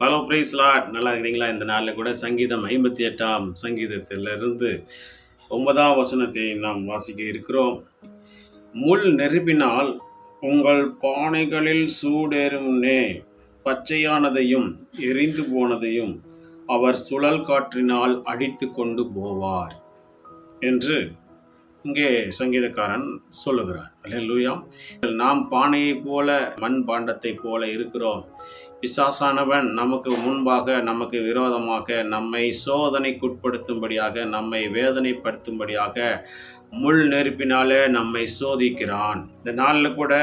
Hello breeze lot. நல்லா இருக்கிறீங்களா? இந்த நாளில் கூட சங்கீதம் ஐம்பத்தி எட்டாம் சங்கீதத்திலிருந்து ஒன்பதாம் வசனத்தை நாம் வாசிக்க இருக்கிறோம். முள் நெருப்பினால் உங்கள் பானைகளில் சூடேறும்னே பச்சையானதையும் எரிந்து போனதையும் அவர் சுழல் காற்றினால் அடித்து கொண்டு போவார் என்று இங்கே சங்கீதக்காரன் சொல்லுகிறார். அல்லூயா நாம் பானையைப் போல மண் பாண்டத்தைப் போல இருக்கிறோம். பிசாசானவன் நமக்கு முன்பாக நமக்கு விரோதமாக நம்மை சோதனைக்குட்படுத்தும்படியாக நம்மை வேதனைப்படுத்தும்படியாக முள் நெருப்பினாலே நம்மை சோதிக்கிறான். இந்த நாளில் கூட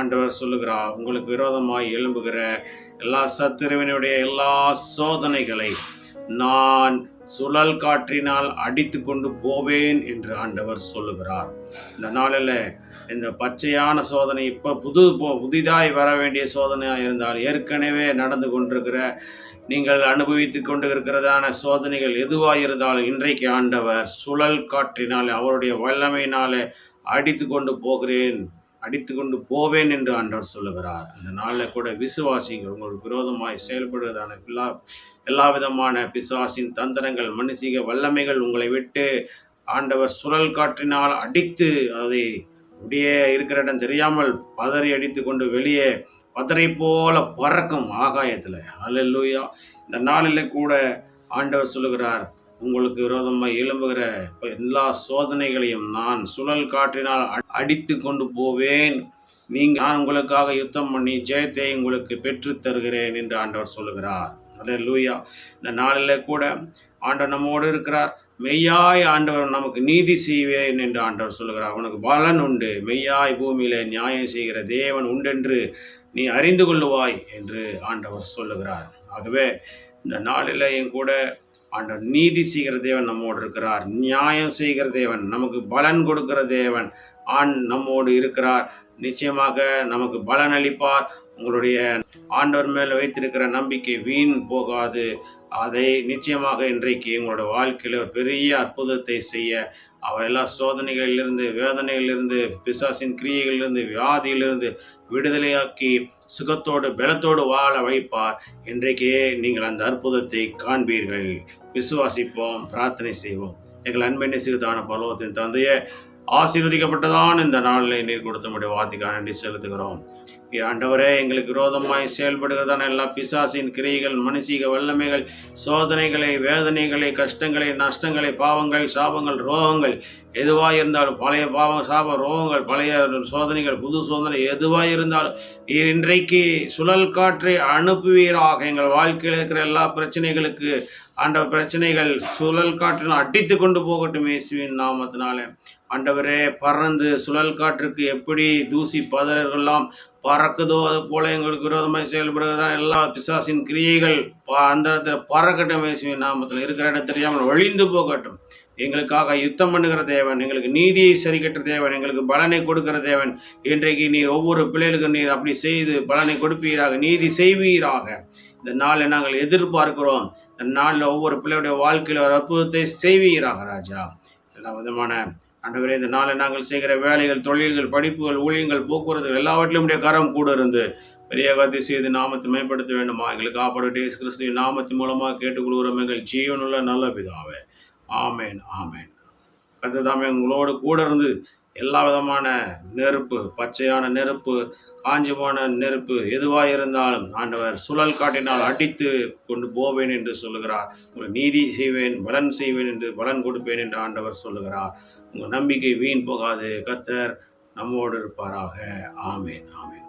ஆண்டவர் சொல்லுகிறார் உங்களுக்கு விரோதமாக எழும்புகிற எல்லா சத்துருவினுடைய எல்லா சோதனைகளை நான் சுழல் காற்றினால் அடித்து கொண்டு போவேன் என்று ஆண்டவர் சொல்லுகிறார். இந்த நாளில் இந்த பச்சையான சோதனை இப்போ புது புதிதாய் வர வேண்டிய சோதனையாக இருந்தால் ஏற்கனவே நடந்து கொண்டிருக்கிற நீங்கள் அனுபவித்து கொண்டு இருக்கிறதான சோதனைகள் எதுவாக இருந்தாலும் இன்றைக்கு ஆண்டவர் சுழல் காற்றினால் அவருடைய வல்லமையினாலே அடித்து கொண்டு போகிறேன். அடித்து கொண்டு போவேன் என்று ஆண்டவர் சொல்லுகிறார். அந்த நாளில் கூட விசுவாசிகள் உங்களுக்கு விரோதமாய் செயல்படுவதான எல்லா எல்லா விதமான பிசாசின் தந்திரங்கள் மனுஷிக வல்லமைகள் உங்களை விட்டு ஆண்டவர் சுழல் காற்றினால் அடித்து அதை அப்படியே இருக்கிற இடம் தெரியாமல் பதறி அடித்து கொண்டு வெளியே பதறை போல பறக்கும் ஆகாயத்தில். அல்லூயா இந்த நாளில் கூட ஆண்டவர் சொல்லுகிறார் உங்களுக்கு விரோதமாக எழும்புகிற எல்லா சோதனைகளையும் நான் சுழல் காற்றினால் அடித்து கொண்டு போவேன். நீங்கள் நான் உங்களுக்காக யுத்தம் பண்ணி ஜெயத்தை உங்களுக்கு பெற்றுத் தருகிறேன் என்று ஆண்டவர் சொல்லுகிறார். அதே லூயா இந்த நாளில் கூட ஆண்டவர் நம்மோடு இருக்கிறார். மெய்யாய் ஆண்டவர் நமக்கு நீதி செய்வேன் என்று ஆண்டவர் சொல்லுகிறார். உனக்கு பலன் உண்டு. மெய்யாய் பூமியில நியாயம் செய்கிற தேவன் உண்டென்று நீ அறிந்து கொள்ளுவாய் என்று ஆண்டவர் சொல்லுகிறார். ஆகவே இந்த நாளில் என் கூட ஆண்டவர் நீதி செய்கிற தேவன் நம்மோடு இருக்கிறார் நியாயம் செய்கிற தேவன் நமக்கு பலன் கொடுக்கிற தேவன் ஆண் நம்மோடு இருக்கிறார். நிச்சயமாக நமக்கு பலன் அளிப்பார். உங்களுடைய ஆண்டவர் மேல் வைத்திருக்கிற நம்பிக்கை வீண் போகாது. அதை நிச்சயமாக இன்றைக்கு உங்களோட வாழ்க்கையில் ஒரு பெரிய அற்புதத்தை செய்ய அவர் எல்லா சோதனைகளிலிருந்து வேதனைகளிலிருந்து பிசாசின் கிரியைகளிலிருந்து வியாதியிலிருந்து விடுதலையாக்கி சுகத்தோடு பலத்தோடு வாழ வைப்பார். இன்றைக்கே நீங்கள் அந்த அற்புதத்தை காண்பீர்கள். விசுவாசிப்போம் பிரார்த்தனை செய்வோம். எங்கள் அன்பை நேசிக்கத்தான பருவத்தின் தந்தையை ஆசீர்வதிக்கப்பட்டதான் இந்த நாளில் நீர் கொடுத்தமுடைய வார்த்தைக்காக நன்றி செலுத்துகிறோம். ஆண்டவரே எங்களுக்கு விரோதமாய் செயல்படுகிறதான எல்லா பிசாசின் கிரியைகள் மனுஷிக வல்லமைகள் சோதனைகளை வேதனைகளை கஷ்டங்களை நஷ்டங்களை பாவங்கள் சாபங்கள் ரோகங்கள் எதுவாக இருந்தாலும் பழைய பாவம் சாப ரோகங்கள் பழைய சோதனைகள் புது சோதனை எதுவாக இருந்தாலும் இன்றைக்கு சுழல் காற்றை அனுப்புவீராக. எங்கள் வாழ்க்கையில் இருக்கிற எல்லா பிரச்சனைகளுக்கு ஆண்டவர் பிரச்சனைகள் சுழல் காற்றில் அடித்து கொண்டு போகட்டும் இயேசுவின் நாமத்தினால. ஆண்டவரே பறந்து சுழல் காற்றுக்கு எப்படி தூசி பதறெல்லாம் பறக்குதோ அது போல எங்களுக்கு விரோதமாக செயல்படுகிறதா எல்லா பிசாசின் கிரியைகள். ப- அந்த இடத்துல பறக்கட்டும் இயேசுவின் நாமத்தில். இருக்கிற இடம் தெரியாமல் ஒழிந்து போகட்டும். எங்களுக்காக யுத்தம் பண்ணுகிற தேவன் எங்களுக்கு நீதியை சரிக்கட்டுற தேவன் எங்களுக்கு பலனை கொடுக்கிற தேவன். இன்றைக்கு நீர் ஒவ்வொரு பிள்ளைகளுக்கும் நீர் அப்படி செய்து பலனை கொடுப்பீராக நீதி செய்வீராக. இந்த நாளை நாங்கள் எதிர்பார்க்கிறோம். இந்த நாளில் ஒவ்வொரு பிள்ளையுடைய வாழ்க்கையில் ஒரு அற்புதத்தை செய்வீராக ராஜா. எல்லா விதமான ஆண்டவரே இந்த நாளை நாங்கள் செய்கிற வேலைகள் தொழில்கள் படிப்புகள் ஊழியங்கள் போக்குவரத்து எல்லாவற்றிலும் உடைய கரம் கூட இருந்து பெரிய கத்தி செய்து நாமத்தை மேம்படுத்த வேண்டுமா? எங்களுக்கு காப்பாடு இயேசு கிறிஸ்துவின் நாமத்தின் மூலமாக கேட்டுக்கொள்கிறோம் எங்கள் ஜீவனுள்ள நல்ல பிதாவே. ஆமேன் ஆமேன். கத்ததாமே உங்களோடு கூட இருந்து எல்லா விதமான நெருப்பு பச்சையான நெருப்பு காஞ்சி போன நெருப்பு எதுவாக இருந்தாலும் ஆண்டவர் சுழல் காட்டினால் அடித்து கொண்டு போவேன் என்று சொல்லுகிறார். உங்கள் நீதி செய்வேன் பலன் செய்வேன் என்று பலன் கொடுப்பேன் என்று ஆண்டவர் சொல்லுகிறார். உங்கள் நம்பிக்கை வீண் போகாது. கத்தர் நம்மோடு இருப்பாராக. ஆமேன் ஆமேன்.